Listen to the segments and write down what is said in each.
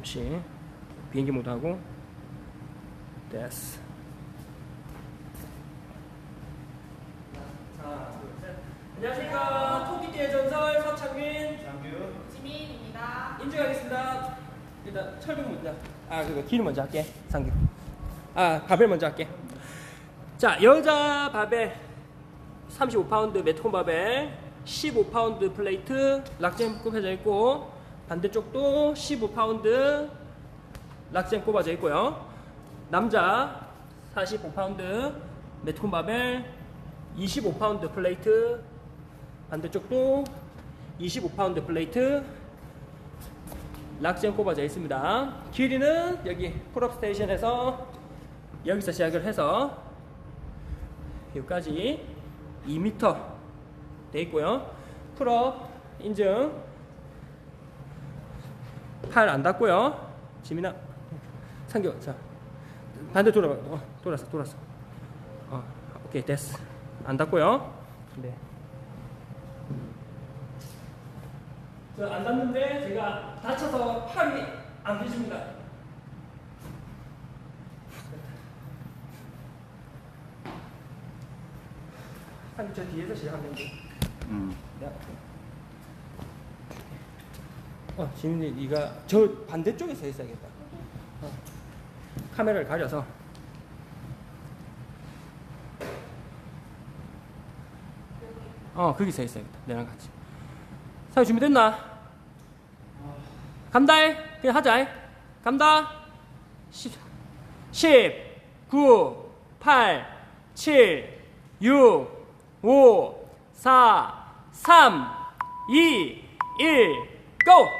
잠시 비행기 모드 하고. 됐어. 하나 둘셋. 안녕하십니까. 토끼띠의 전설 서창민. 장규. 지민입니다. 인증하겠습니다. 일단 철빙 먼저. 아 그거 길 먼저 할게 상규. 아 바벨 먼저 할게. 자 여자 바벨. 35파운드 메트콘 바벨. 15파운드 플레이트. 락젠 꼽혀져 있고 반대쪽도 15파운드 락젠 꼽아져 있고요 남자 45파운드 메트콘 바벨 25파운드 플레이트 반대쪽도 25파운드 플레이트 락젠 꼽아져 있습니다. 길이는 여기 풀업 스테이션에서 여기서 시작을 해서 여기까지 2m 돼 있고요. 풀업 인증 팔 안 닿고요. 지민아 상교 자 반대 돌아봐. 어, 돌았어 돌았어. 어 오케이 됐어. 안 닿고요. 네. 저안 닿는데 제가 다쳐서 팔이 안 펴집니다. 한저 뒤에서 시작하면 돼. 음. 네. 어, 지민이 네가 저 반대쪽에 서 있어야겠다. 어. 카메라를 가려서. 어, 거기 서 있어야겠다. 내랑 같이. 사유 준비됐나? 간다. 그냥 하자. 간다. 10, 10, 9, 8, 7, 6, 5, 4, 3, 2, 1, 고!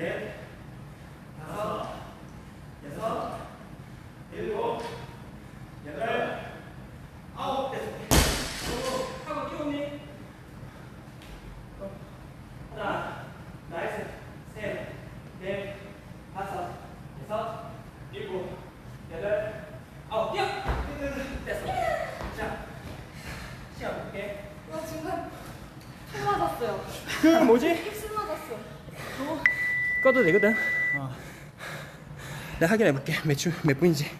넷, 다섯, 여섯, 일곱, 여덟, 아홉, 됐어. 하고 끼웠니? 어. 하나, 나이스, 셋, 넷, 다섯, 여섯, 일곱, 여덟, 아홉, 뛰어! 됐어. 자, 시간 볼게. 나 지금 술 맞았어요. 그 뭐지? 술 맞았어. 꺼도 되거든. 내가 확인해 볼게. 몇, 주, 몇 분인지.